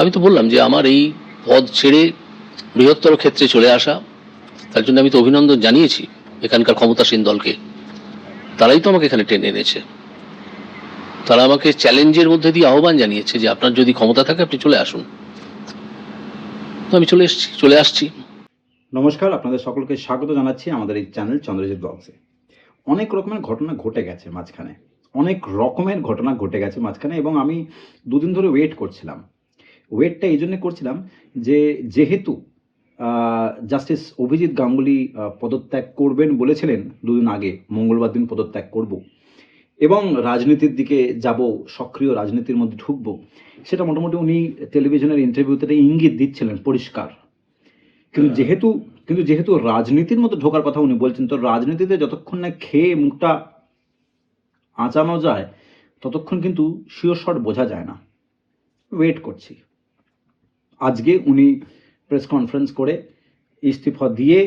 আমি তো বললাম যে আমার এই পদ ছেড়ে বৃহত্তর ক্ষেত্রে চলে আসা, তার জন্য আমি তো অভিনন্দন জানিয়েছি এখানকার ক্ষমতাসীন দলকে। তারাই তো আমাকে এখানে টেনে এনেছে। তারা আমাকে চ্যালেঞ্জের মধ্যে দিয়ে আহ্বান জানিয়েছে যে আপনার যদি ক্ষমতা থাকে আপনি চলে আসুন। তো আমি চলে এসেছি, চলে আসছি। নমস্কার, আপনাদের সকলকে স্বাগত জানাচ্ছি আমাদের এই চ্যানেল চন্দ্রজিৎ ব্লগসে। অনেক রকমের ঘটনা ঘটে গেছে মাঝখানে। অনেক রকমের ঘটনা ঘটে গেছে মাঝখানে এবং আমি দুদিন ধরে ওয়েট করছিলাম। ওয়েটটা এই জন্য করছিলাম যে যেহেতু জাস্টিস অভিজিৎ গাঙ্গুলি পদত্যাগ করবেন বলেছিলেন দুদিন আগে মঙ্গলবার দিন পদত্যাগ করব এবং রাজনীতির দিকে যাব সক্রিয় রাজনীতির মধ্যে ঢুকবো সেটা মোটামুটি উনি টেলিভিশনের ইন্টারভিউতে ইঙ্গিত দিচ্ছিলেন পরিষ্কার। কিন্তু যেহেতু কিন্তু যেহেতু রাজনীতির মধ্যে ঢোকার কথা উনি বলছেন তো রাজনীতিতে যতক্ষণ না খেয়ে মুখটা আঁচানো যায় ততক্ষণ কিন্তু শিওর শট বোঝা যায় না। ওয়েট করছি। আজকে উনি প্রেস কনফারেন্স করে ইস্তফা দিয়ে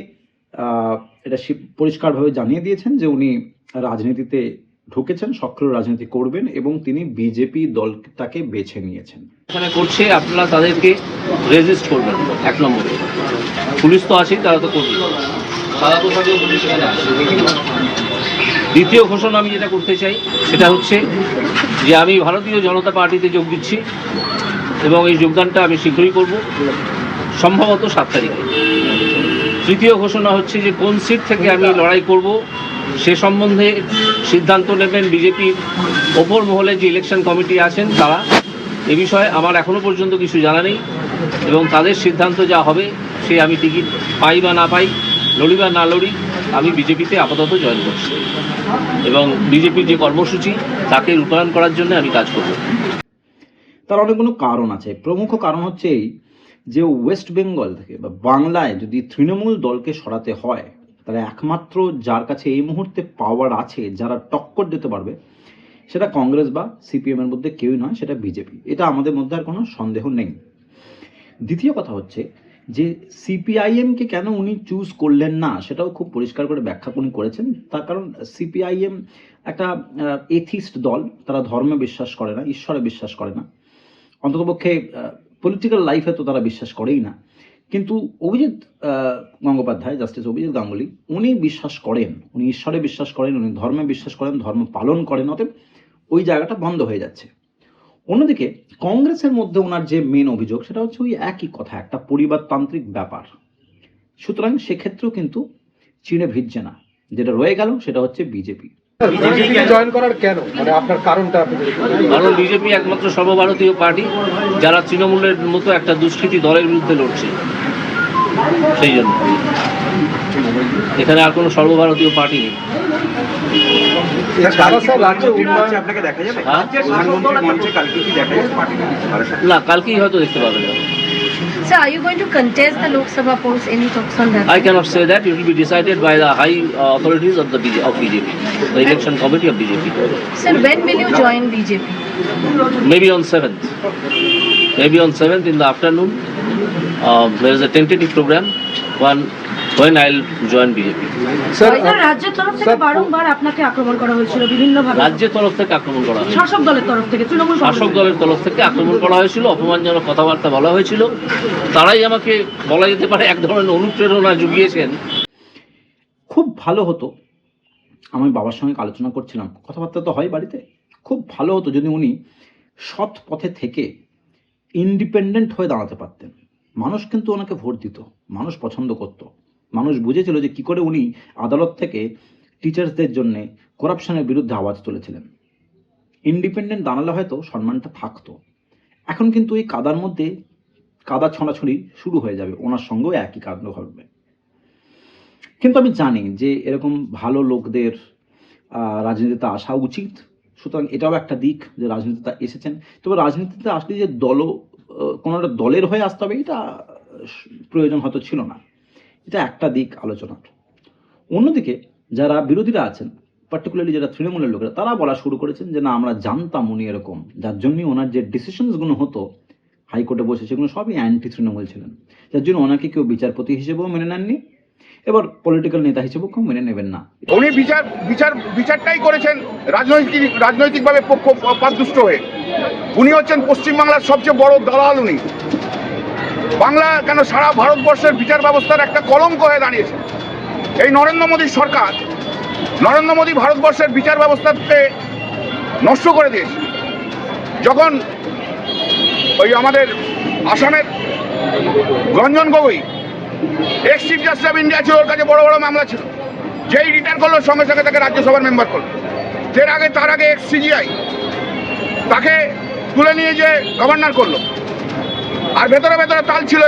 এটা পরিষ্কারভাবে জানিয়ে দিয়েছেন যে উনি রাজনীতিতে ঢুকেছেন, সক্রিয় রাজনীতি করবেন এবং তিনি বিজেপি দলটাকে বেছে নিয়েছেন। করছে, আপনারা তাদেরকে রেজিস্ট করবেন, এক নম্বরে। পুলিশ তো আছেই, তারা তো করবে দ্বিতীয় ঘোষণা আমি যেটা করতে চাই, সেটা হচ্ছে যে আমি ভারতীয় জনতা পার্টিতে যোগ দিচ্ছি। এবং এই যোগদানটা আমি শীঘ্রই করব। সম্ভবত সাত তারিখে। তৃতীয় ঘোষণা হচ্ছে যে কোন সিট থেকে আমি লড়াই করব, সে সম্বন্ধে সিদ্ধান্ত নেবেন বিজেপির ওপর মহলে যে ইলেকশন কমিটি আছেন তারা। এ বিষয়ে আমার এখনও পর্যন্ত কিছু জানা নেই এবং তাদের সিদ্ধান্ত যা হবে সে আমি টিকিট পাই বা না পাই, লড়ি বা না লড়ি, আমি বিজেপিতে আপাতত জয়েন করছি। এবং বিজেপির যে কর্মসূচি, তাকে রূপায়ণ করার জন্য আমি কাজ করব। তার অনেকগুলো কারণ আছে। প্রমুখ কারণ হচ্ছে এই যে ওয়েস্ট বেঙ্গল থেকে বা বাংলায় যদি তৃণমূল দলকে সরাতে হয়, তাহলে একমাত্র যার কাছে এই মুহূর্তে পাওয়ার আছে, যারা টক্কর দিতে পারবে, সেটা কংগ্রেস বা সিপিএম এর মধ্যে কেউই নয়, সেটা বিজেপি এটা আমাদের মধ্যে আর কোনো সন্দেহ নেই। দ্বিতীয় কথা হচ্ছে যে সিপিআইএমকে কেন উনি চুজ করলেন না, সেটাও খুব পরিষ্কার করে ব্যাখ্যা উনি করেছেন। তার কারণ সিপিআইএম একটা এথিস্ট দল, তারা ধর্মে বিশ্বাস করে না, ঈশ্বরে বিশ্বাস করে না। অন্ততপক্ষে পলিটিক্যাল লাইফে তো তারা বিশ্বাস করেই না। কিন্তু অভিজিৎ গঙ্গোপাধ্যায় জাস্টিস অভিজিৎ গাঙ্গুলি, উনি বিশ্বাস করেন। উনি ঈশ্বরে বিশ্বাস করেন, উনি ধর্মে বিশ্বাস করেন, ধর্ম পালন করেন, অতএব ওই জায়গাটা বন্ধ হয়ে যাচ্ছে। অন্যদিকে, কংগ্রেসের মধ্যে ওনার যে মেন অভিযোগ, সেটা হচ্ছে ওই একই কথা, একটা পরিবারতান্ত্রিক ব্যাপার। সুতরাং সেক্ষেত্রেও কিন্তু চিড়ে ভিজছে না। যেটা রয়ে গেল, সেটা হচ্ছে বিজেপি। জয়েন করার কেন? মানে আপনার কারণটা। কারণ বিজেপি একমাত্র সর্বভারতীয় পার্টি যারা তৃণমূলের মতো একটা দুষ্কৃতী দলের বিরুদ্ধে লড়ছে। সেই জন্য। এখানে আর কোনো সর্বভারতীয় পার্টি নেই। হ্যাঁ? না কালকেই হয়তো দেখতে পাবেন। Sir, are you going to contest the Lok Sabha polls? Any talks on that? I cannot say that. It will be decided by the high uh, authorities of the BJ of BJP, the election committee of BJP. Sir, when will you join BJP? Maybe on 7th. Maybe on 7th in the afternoon. Uh, there is a tentative program. One when I'll join BJP. Sir sir রাজ্যের তরফ থেকে বারংবার আপনাকে আক্রমণ করা হয়েছিল বিভিন্ন ভাবে রাজ্যের তরফ থেকে আক্রমণ করা হয় শাসক দলের তরফ থেকে তৃণমূল শাসক। দলের তরফ থেকে আক্রমণ করা হয়েছিল অপমানজনক কথাবার্তা বলা হয়েছিল। তারাই আমাকে বলা যেতে পারে এক ধরনের অনুপ্রেরণা জুগিয়েছেন। খুব ভালো হতো। আমি বাবার সঙ্গে আলোচনা করছিলাম। কথাবার্তা তো হয় বাড়িতে। খুব ভালো হতো যদি উনি সৎ পথে থেকে ইন্ডিপেন্ডেন্ট হয়ে দাঁড়াতে পারতেন। মানুষ কিন্তু ওনাকে ভোট দিত। মানুষ পছন্দ করত। মানুষ বুঝেছিল যে কি করে উনি আদালত থেকে টিচার্সদের জন্য করাপশনের বিরুদ্ধে আওয়াজ তুলেছিলেন। ইন্ডিপেন্ডেন্ট দাঁড়ালে হয়তো সম্মানটা থাকতো। এখন কিন্তু এই কাদার মধ্যে কাদা ছড়াছড়ি শুরু হয়ে যাবে, ওনার সঙ্গেও একই কাণ্ড ঘটবে। কিন্তু আমি জানি যে এরকম ভালো লোকদের রাজনীতিতে আসা উচিত। সুতরাং এটাও একটা দিক যে রাজনীতিতে এসেছেন। তবে রাজনীতিতে আসলে যে দল কোনো একটা দলের হয়ে আসতে হবে, এটা প্রয়োজন হয়তো ছিল না। এটা একটা দিক আলোচনার। অন্যদিকে যারা বিরোধীরা আছেন পার্টিকুলারলি যারা তৃণমূলের লোকেরা, তারা বলা শুরু করেছেন যে, না, আমরা জানতাম উনি এরকম। যার জন্যই ওনার যে ডিসিশনসগুলো হতো, হাইকোর্টে বসে, সেগুলো সবই অ্যান্টি তৃণমূল ছিলেন। যার জন্য ওনাকে কেউ বিচারপতি হিসেবেও মেনে নেননি। এবার পলিটিক্যাল নেতা হিসেবেও কেউ মেনে নেবেন না। উনি বিচার বিচার, বিচারটাই করেছেন রাজনৈতিক, রাজনৈতিকভাবে পক্ষ পাদুষ্ট হয়ে। উনি হচ্ছেন পশ্চিমবাংলার সবচেয়ে বড় দালাল উনি। বাংলা কেন সারা ভারতবর্ষের বিচার ব্যবস্থার একটা কলঙ্ক হয়ে দাঁড়িয়েছে? এই নরেন্দ্র মোদীর সরকার নরেন্দ্র মোদী ভারতবর্ষের বিচার ব্যবস্থাকে নষ্ট করে দিয়েছে। যখন ওই আমাদের আসামের Ranjan Gogoi ex chief justice of India ছিল, ওর কাছে বড় বড় মামলা ছিল। যেই রিটার্ন করল, সঙ্গে সঙ্গে তাকে রাজ্যসভার মেম্বার করল। এর আগে, তার আগে এক্স সিজিআই তাকে তুলে নিয়ে যে গভর্নর করল। আর ভেতরে ভেতরে তাল ছিল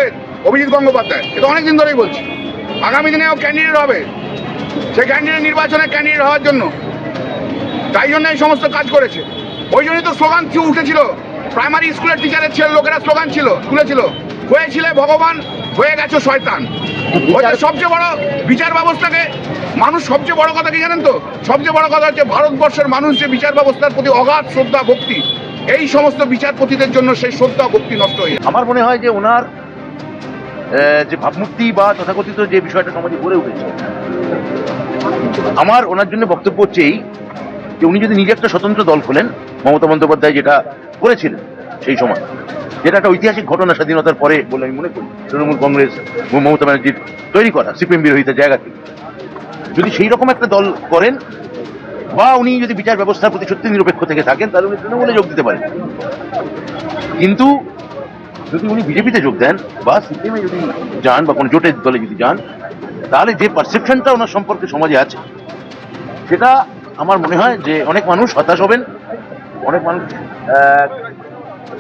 অভিজিৎ গঙ্গোপাধ্যায় এটা অনেকদিন ধরেই বলছি। আগামী দিনে ও ক্যান্ডিডেট হবে। সেই ক্যান্ডিডেট নির্বাচনে ক্যান্ডিডেট হওয়ার জন্য। তাই জন্য এই সমস্ত কাজ করেছে। ওই জন্যই তো স্লোগান উঠেছিল। প্রাইমারি স্কুলের টিচারের ছেলে লোকেরা স্লোগান ছিল তুলেছিল। হয়েছিলে ভগবান হয়ে গেছো শয়তান। হচ্ছে সবচেয়ে বড় বিচার ব্যবস্থাকে মানুষ সবচেয়ে বড় কথা কি জানেন তো? সবচেয়ে বড় কথা হচ্ছে ভারতবর্ষের মানুষ যে বিচার ব্যবস্থার প্রতি অগাধ শ্রদ্ধা ভক্তি এই সমস্ত বিচারপতিদের জন্য সেই শ্রদ্ধা ভক্তি নষ্ট হয়ে আমার মনে হয় যে ওনার যে ভাবমূর্তি বা তথাকথিত যে বিষয়টা সমাজে গড়ে উঠেছে, আমার ওনার জন্য বক্তব্য হচ্ছে এই যে উনি যদি নিজে একটা স্বতন্ত্র দল খোলেন, মমতা বন্দ্যোপাধ্যায় যেটা করেছিলেন সেই সময়, যেটা একটা ঐতিহাসিক ঘটনা স্বাধীনতার পরে বলে আমি মনে করি, তৃণমূল কংগ্রেস মমতা ব্যানার্জির তৈরি করা, সিপিএম বিরোধিতা জায়গা থেকে। যদি সেই রকম একটা দল করেন বা উনি যদি বিচার ব্যবস্থার প্রতি সত্যি নিরপেক্ষ থেকে থাকেন, তাহলে উনি তৃণমূলে যোগ দিতে পারেন। কিন্তু যদি উনি বিজেপিতে যোগ দেন বা সিপিএমে যদি যান বা কোনো জোটের দলে যদি যান, তাহলে যে পারসেপশনটা ওনার সম্পর্কে সমাজে আছে, সেটা আমার মনে হয় যে অনেক মানুষ হতাশ হবেন, অনেক মানুষ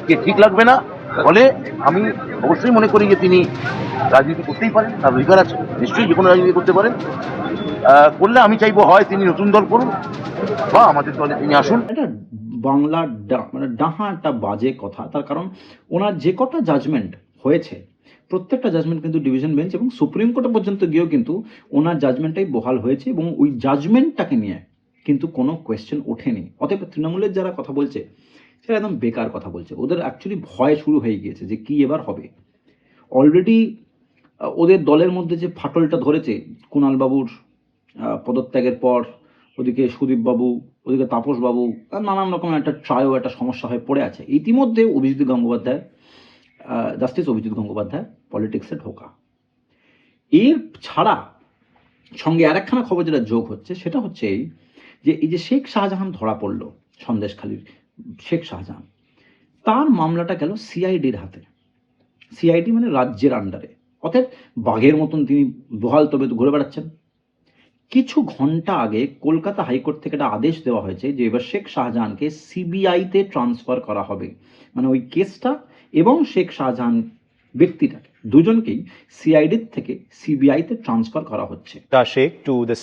কে ঠিক লাগবে না ফলে আমি অবশ্যই মনে করি যে তিনি রাজনীতি করতেই পারেন, তার অধিকার আছে, নিশ্চয়ই যে কোনো রাজনীতি করতে পারেন। করলে আমি চাইব হয় তিনি নতুন দল করুন, বা আমাদের দলে তিনি আসুন। বাংলার মানে ডাহা একটা বাজে কথা, তার কারণ ওনার যে কটা জাজমেন্ট হয়েছে, প্রত্যেকটা জাজমেন্ট কিন্তু ডিভিশন বেঞ্চ এবং সুপ্রিম কোর্টে পর্যন্ত গিয়েও কিন্তু ওনার জাজমেন্টটাই বহাল হয়েছে এবং ওই জাজমেন্টটাকে নিয়ে কিন্তু কোনো কোয়েশ্চেন ওঠেনি। অতএব তৃণমূলের যারা কথা বলছে সেটা একদম বেকার কথা বলছে। ওদের অ্যাকচুয়ালি ভয় শুরু হয়ে গিয়েছে যে কি এবার হবে। অলরেডি ওদের দলের মধ্যে যে ফাটলটা ধরেছে, কুণালবাবুর পদত্যাগের পর, ওদিকে সুদীপবাবু, ওদিকে তাপসবাবু নানান রকম একটা ট্রায়ও একটা সমস্যা হয়ে পড়ে আছে। ইতিমধ্যে অভিজিৎ গঙ্গোপাধ্যায় জাস্টিস অভিজিৎ গঙ্গোপাধ্যায় পলিটিক্সে ঢোকা। এর ছাড়া সঙ্গে আরেকখানা খবর যেটা যোগ হচ্ছে, সেটা হচ্ছে যে, এই যে শেখ শাহজাহান ধরা পড়ল সন্দেশখালীর শেখ শাহজাহান। তার মামলাটা গেল সিআইডির হাতে। সিআইডি মানে রাজ্যের আন্ডারে অর্থাৎ বাঘের মতন তিনি বহাল তবে ঘুরে বেড়াচ্ছেন। কিছু ঘণ্টা আগে কলকাতা হাইকোর্ট থেকে একটা আদেশ দেওয়া হয়েছে যে এবার শেখ শাহজাহানকে সিবিআইতে ট্রান্সফার করা হবে। মানে ওই কেসটা এবং শেখ শাহজাহান ব্যক্তিটাকে, দুজনকেই সিআইডির থেকে সিবিআইতে ট্রান্সফার করা হচ্ছে। দা Sheikh to the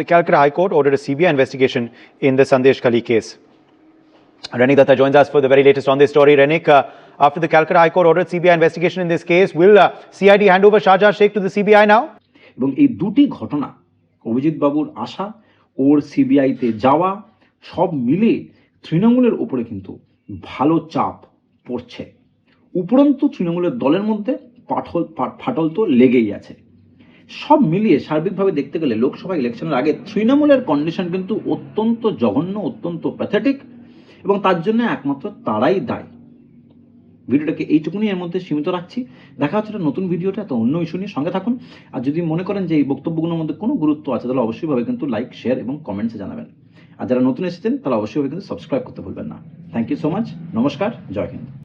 the Calcutta High Court ordered a CBI investigation in the Sandesh Khali case. Renik Datta joins us for the very latest on this story. Renik, uh, after the Calcutta High Court ordered CBI investigation in this case, will uh, CID hand over Shahjahan Sheikh to the CBI now? এবং এই দুটি ঘটনা অভিজিৎ বাবুর আসা ওর সিবিআইতে যাওয়া সব মিলে তৃণমূলের ওপরে কিন্তু ভালো চাপ পড়ছে উপরন্তু তৃণমূলের দলের মধ্যে পাঠল ফাটল তো লেগেই আছে সব মিলিয়ে সার্বিকভাবে দেখতে গেলে লোকসভা ইলেকশনের আগে তৃণমূলের কন্ডিশন কিন্তু অত্যন্ত জঘন্য অত্যন্ত প্যাথেটিক এবং তার জন্য একমাত্র তারাই দায়। ভিডিওটাকে এইটুকুনি এর মধ্যে সীমিত রাখছি। দেখা হচ্ছে নতুন ভিডিওটা এত অন্য ইস্যু নিয়ে সঙ্গে থাকুন। আর যদি মনে করেন যে এই বক্তব্যগুলোর মধ্যে কোনো গুরুত্ব আছে, তাহলে অবশ্যইভাবে কিন্তু লাইক, শেয়ার এবং কমেন্টসে জানাবেন। আর যারা নতুন এসেছেন তারা অবশ্যইভাবে কিন্তু সাবস্ক্রাইব করতে ভুলবেন না। থ্যাংক ইউ সো মাচ নমস্কার, জয় হিন্দ।